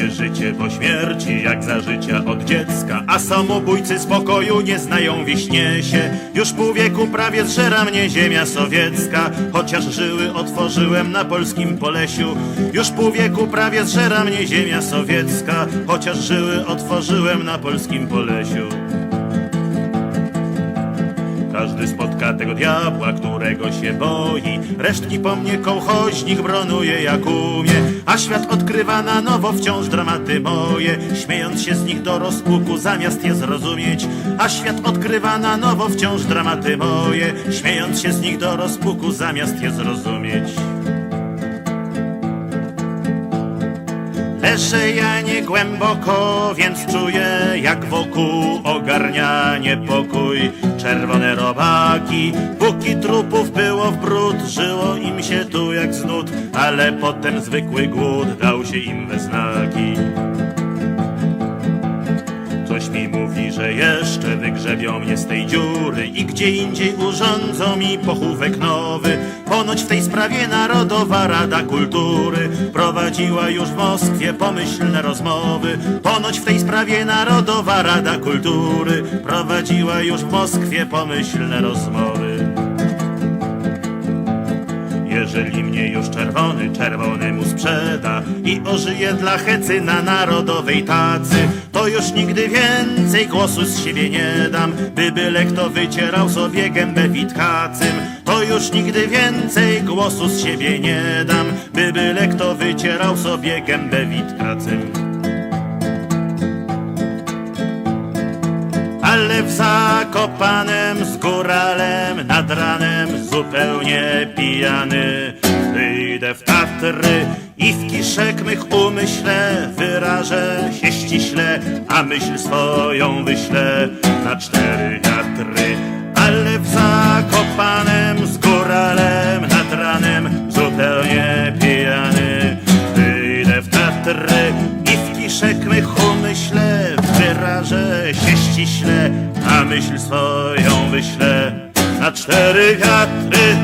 Takie życie po śmierci, jak za życia od dziecka. A samobójcy spokoju nie znają wiśnie się Już pół wieku prawie zżera mnie ziemia sowiecka. Chociaż żyły otworzyłem na polskim Polesiu Już pół wieku prawie zżera mnie ziemia sowiecka. Chociaż żyły otworzyłem na polskim Polesiu każdy spotka tego diabła, którego się boi. Resztki po mnie kołchoźnik bronuje jak umie A świat odkrywa na nowo wciąż dramaty moje. Śmiejąc się z nich do rozpuku zamiast je zrozumieć A świat odkrywa na nowo wciąż dramaty moje. Śmiejąc się z nich do rozpuku zamiast je zrozumieć Leżę ja nie głęboko, więc czuję jak wokół ogarnia niepokój. Czerwone robaki, póki trupów było w brud, żyło im się tu jak z nut, ale potem zwykły głód dał się im we znaki. Coś mi mówi, że jeszcze wygrzebią mnie z tej dziury i gdzie indziej urządzą mi pochówek nowy. Ponoć w tej sprawie Narodowa Rada Kultury prowadziła już w Moskwie pomyślne rozmowy. Ponoć w tej sprawie Narodowa Rada Kultury prowadziła już w Moskwie pomyślne rozmowy. Jeżeli mnie już czerwony czerwonemu sprzeda i ożyje dla hecy na narodowej tacy, to już nigdy więcej głosu z siebie nie dam, by byle kto wycierał sobie gębę witkacym. To już nigdy więcej głosu z siebie nie dam, by byle kto wycierał sobie gębę witkacym. Ale w Zakopanem z góralem nad ranem zupełnie pijany. Wyjdę w Tatry i w kiszek mych umyślę Wyrażę się ściśle, a myśl swoją wyślę na cztery wiatry Ale w Zakopanem z góralem nad ranem zupełnie pijany. Wyjdę w Tatry i w kiszek mych ściśle, a myśl swoją wyślę. Na cztery wiatry